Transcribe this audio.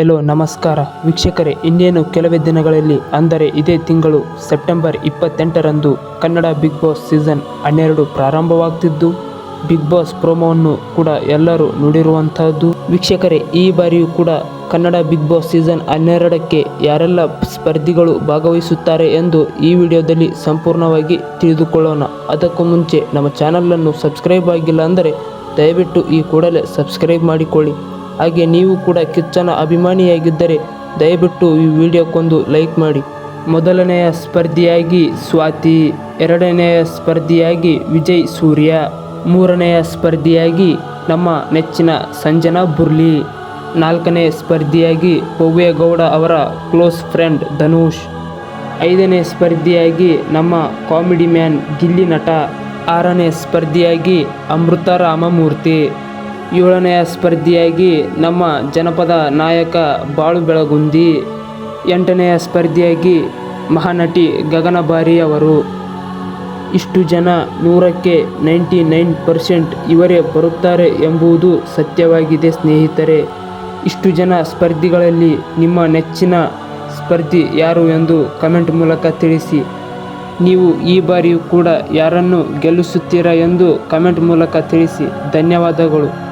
ಎಲ್ಲೋ ನಮಸ್ಕಾರ. ವೀಕ್ಷಕರೇ, ಇನ್ನೇನು ಕೆಲವೇ ದಿನಗಳಲ್ಲಿ, ಅಂದರೆ ಇದೇ ತಿಂಗಳು ಸೆಪ್ಟೆಂಬರ್ ಇಪ್ಪತ್ತೆಂಟರಂದು ಕನ್ನಡ ಬಿಗ್ ಬಾಸ್ ಸೀಸನ್ ಹನ್ನೆರಡು ಪ್ರಾರಂಭವಾಗ್ತಿದ್ದು. ಬಿಗ್ ಬಾಸ್ ಪ್ರೋಮೋವನ್ನು ಕೂಡ ಎಲ್ಲರೂ ನೋಡಿರುವಂತಹದ್ದು. ವೀಕ್ಷಕರೇ, ಈ ಬಾರಿಯೂ ಕೂಡ ಕನ್ನಡ ಬಿಗ್ ಬಾಸ್ ಸೀಸನ್ ಹನ್ನೆರಡಕ್ಕೆ ಯಾರೆಲ್ಲ ಸ್ಪರ್ಧಿಗಳು ಭಾಗವಹಿಸುತ್ತಾರೆ ಎಂದು ಈ ವಿಡಿಯೋದಲ್ಲಿ ಸಂಪೂರ್ಣವಾಗಿ ತಿಳಿದುಕೊಳ್ಳೋಣ. ಅದಕ್ಕೂ ಮುಂಚೆ ನಮ್ಮ ಚಾನಲನ್ನು ಸಬ್ಸ್ಕ್ರೈಬ್ ಆಗಿಲ್ಲ ಅಂದರೆ ದಯವಿಟ್ಟು ಈ ಕೂಡಲೇ ಸಬ್ಸ್ಕ್ರೈಬ್ ಮಾಡಿಕೊಳ್ಳಿ. ಹಾಗೆ ನೀವು ಕೂಡ ಕಿಚ್ಚನ ಅಭಿಮಾನಿಯಾಗಿದ್ದರೆ ದಯವಿಟ್ಟು ಈ ವಿಡಿಯೋಕ್ಕೊಂದು ಲೈಕ್ ಮಾಡಿ. ಮೊದಲನೆಯ ಸ್ಪರ್ಧಿಯಾಗಿ ಸ್ವಾತಿ, ಎರಡನೆಯ ಸ್ಪರ್ಧಿಯಾಗಿ ವಿಜಯ್ ಸೂರ್ಯ, ಮೂರನೆಯ ಸ್ಪರ್ಧಿಯಾಗಿ ನಮ್ಮ ನೆಚ್ಚಿನ ಸಂಜನಾ ಬುರ್ಲಿ, ನಾಲ್ಕನೇ ಸ್ಪರ್ಧಿಯಾಗಿ ಪವ್ಯಗೌಡ ಅವರ ಕ್ಲೋಸ್ ಫ್ರೆಂಡ್ ಧನುಷ್, ಐದನೇ ಸ್ಪರ್ಧಿಯಾಗಿ ನಮ್ಮ ಕಾಮಿಡಿ ಮ್ಯಾನ್ ಗಿಲ್ಲಿ ನಟ, ಆರನೇ ಸ್ಪರ್ಧಿಯಾಗಿ ಅಮೃತ ರಾಮಮೂರ್ತಿ. ಏಳನೆಯ ಸ್ಪರ್ಧಿಯಾಗಿ ನಮ್ಮ ಜನಪದ ನಾಯಕ ಬಾಳು ಬೆಳಗುಂದಿ ಎಂಟನೆಯ ಸ್ಪರ್ಧಿಯಾಗಿ ಮಹಾನಟಿ ಗಗನ ಬಾರಿಯವರು ಇಷ್ಟು ಜನ ನೂರಕ್ಕೆ ನೈಂಟಿ ನೈನ್ ಪರ್ಸೆಂಟ್ ಇವರೇ ಬರುತ್ತಾರೆ ಎಂಬುದು ಸತ್ಯವಾಗಿದೆ ಸ್ನೇಹಿತರೆ. ಇಷ್ಟು ಜನ ಸ್ಪರ್ಧಿಗಳಲ್ಲಿ ನಿಮ್ಮ ನೆಚ್ಚಿನ ಸ್ಪರ್ಧಿ ಯಾರು ಎಂದು ಕಮೆಂಟ್ ಮೂಲಕ ತಿಳಿಸಿ. ನೀವು ಈ ಬಾರಿಯೂ ಕೂಡ ಯಾರನ್ನು ಗೆಲ್ಲಿಸುತ್ತೀರಾ ಎಂದು ಕಮೆಂಟ್ ಮೂಲಕ ತಿಳಿಸಿ. ಧನ್ಯವಾದಗಳು.